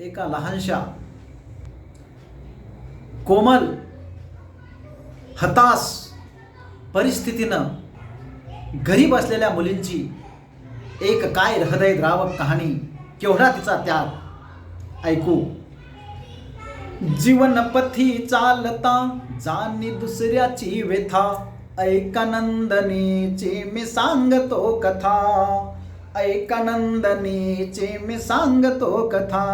एका लहानशा कोमल हताश परिस्थितीनं गरीब असलेल्या मुलींची एक काय हृदयद्रावक कहाणी केवढा तिचा त्याग? ऐकू. जीवनपथी चालता जानी दुसऱ्याची व्यथा. ऐकानंदनीची मी सांगतो कथा. ऐकानंदनीची मी सांगतो कथा.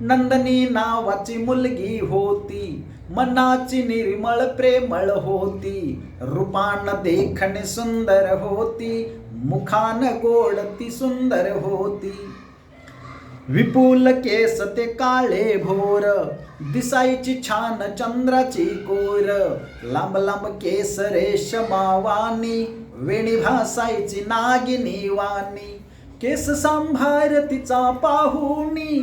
नंदनी नावाची मुलगी होती. मनाची निर्मळ प्रेमळ होती. रूपान देखणे सुंदर होती. मुखान गोड ती सुंदर होती. विपुल केस ते काळे भोर. दिसायची छान चंद्राची कोर. लांब लांब केस रेशमावानी वेणी भासायची नागिनी वाणी केस सांभार तिचा पाहुणी.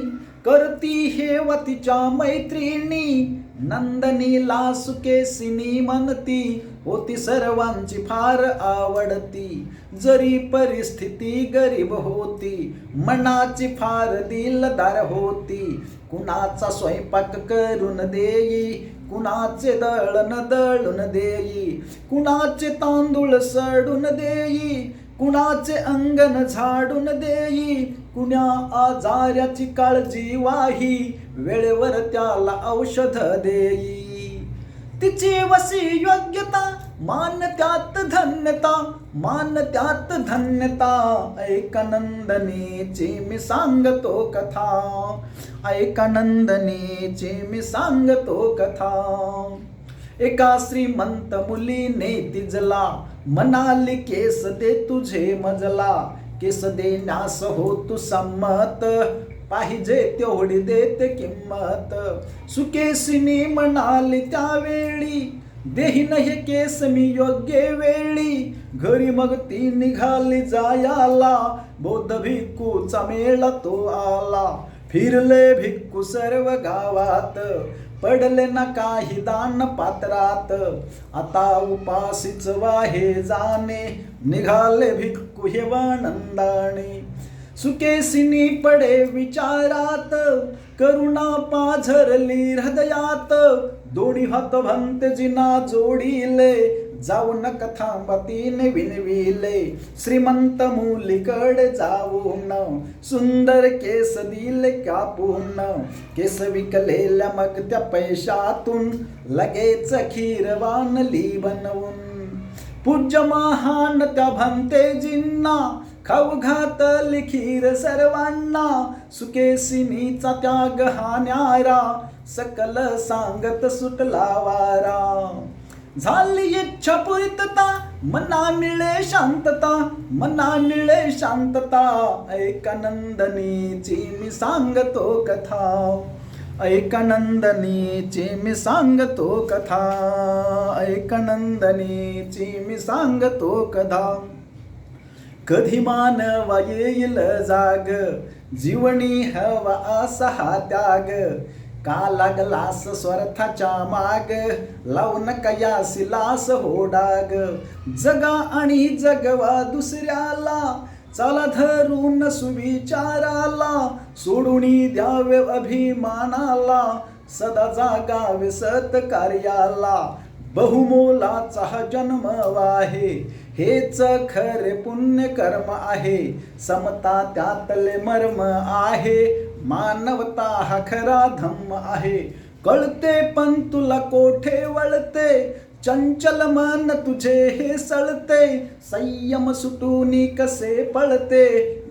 करती हेव तिच्या मैत्रिणी. नंदनीला सुकेसिनी म्हणती होती सर्वांची फार आवडती. जरी परिस्थिती गरीब होती मनाची फार दिलदार होती. कुणाचा स्वयंपाक करून देई कुणाचे दळण दळून देई? कुणाचे तांदूळ सडून देई? कुणाचे अंगण झाडून देई? कुण्या आजाराची काळजी वाही? वेळेवर त्याला औषध देई. तिची वसी योग्यता मान त्यात धन्यता मान त्यात धन्यता ऐकानंदनीची मी सांगतो कथा ऐकानंदनीची मी सांगतो कथा। एका श्रीमंत मुलीने तिजला म्हणाली केस दे तुझे मजला केस देण्यास हो तू संमत पाहिजे तेवढी देते किंमत। सुकेसिनी म्हणाली त्यावेळी देहीन हे केस मी योग्य वेळी. घरी मग ती निघाली जायाला. बौद्ध भिक्कूचा मेळा तो आला. फिरले भिक्कू सर्व गावात. पडले ना काही दान पात्रात. आता उपासीच वाहे जाणे. निघाले भिक्कू हे आनंदाने सुकेसिनी पडे विचारात. करुणा पाझरली हृदयात. दोडी हात भंत जिना जोडीले जाऊन कथांबतीने विनविले. श्रीमंत मुलीकडे जाऊन सुंदर केस दिले कापून. केस विकलेल्या मग त्या पैशातून लगेच खीरवानली बनवून. पूज्य महान त्या भंतेजींना खाऊ घातली खीर सर्वांना सुकेसिनीचा त्याग हा न्यारा सकल सांगत सुटला वारा. झाली इच्छा पूर्तता मना मिळे शांतता मना मिळे शांतता ऐकानंदनीची मी सांगतो कथा. ऐकानंदनीची मी सांगतो कथा ऐकानंदनीची मी सांगतो कथा. कधी मानवा येईल जाग जीवनी हवा असा हा त्याग. का लागलास स्वार्थाच्या माग लावून कयासी लास हो डाग. जगा आणि जगवा दुसऱ्याला चला धरून सुविचाराला. सोडून द्यावे अभिमानाला सदा जागावे सत्कार्याला. बहुमोलाचा जन्म आहे हेच खरे पुण्य कर्म आहे. समता त्यातले मर्म आहे मानवता हा खरा धम्म आहे. कळते पण तुला कोठे वळते चंचल मन तुझे हे सळते. संयम सुटून कसे पळते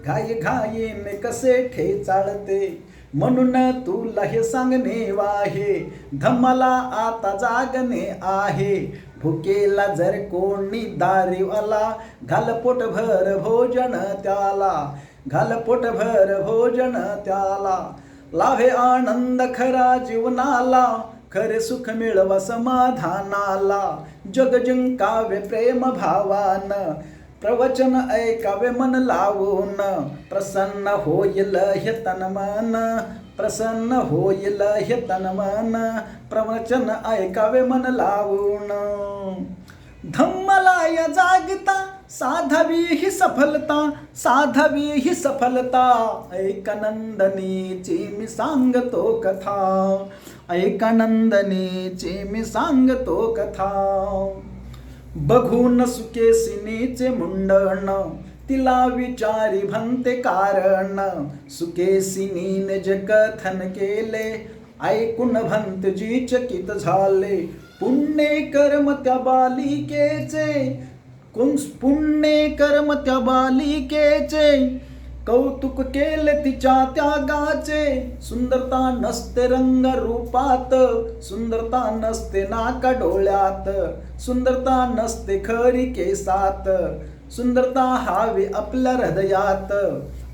घाई घाईने कसे ठेचाळते. म्हणून तुला हे सांगणे वाहे धम्माला आता जागणे आहे. भुकेला जर कोणी दारीवाला घाल पोटभर भोजन त्याला घाल पोटभर भोजन त्याला. लाभे आनंद खरा जीवनाला खरे सुख मिळवा समाधानाला. जग जिंकावे प्रेम भावान प्रवचन ऐकावे मन लावून प्रसन्न होईल हे तन मन प्रसन्न होईल हे तन मन प्रवचन ऐकावे मन लावून. धम्मलाय जागता साधवी ही सफलता साधवी ही सफलता ऐकनंदनीची मी सांगतो कथा ऐकनंदनीची मी सांगतो कथा. बघून सुकेसिनीचे मुंडण. तिला विचारी भंते कारण. सुकेसिनीने जे कथन केले ऐकून भंतजी चकित झाले. पुण्य कर्म त्या बालिकेचे पुण्य कर्म त्या बालिकेचे. कौतुक केले तिच्या त्यागाचे. सुंदरता नसते रंग रूपात सुंदरता नसते नाका डोळ्यात सुंदरता नसते खरी केसात. सुंदरता हावी आपल्या हृदयात.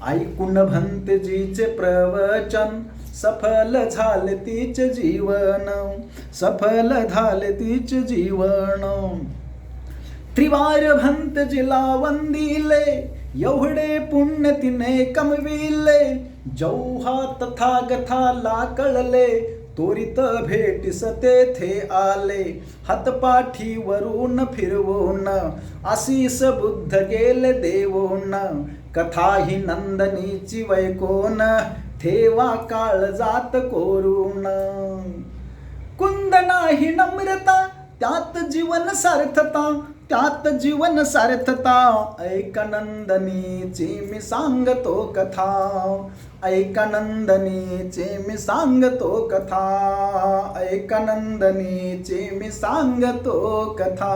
ऐकून भंतजीचे प्रवचन सफल झाले तिचे जीवन सफल झाले तिचे जीवन. त्रिवार भंत जिला वंदिले एवढे पुण्य तिने कमविले जौहा तथागथाला कळले त्वरित भेटीस तेथे आले। हातपाठीवरून फिरवून आसीस बुद्ध गेले देवून कथा ही नंदनीची वैकोन ठेवा काळ जात कोरून। कुंद नाही नम्रता त्यात जीवन सार्थता त्यात जीवन सार्थता. ऐकानंदनीची मी सांगतो कथा. ऐकानंदनीची मी सांगतो कथा. ऐकानंदनीची मी सांगतो कथा.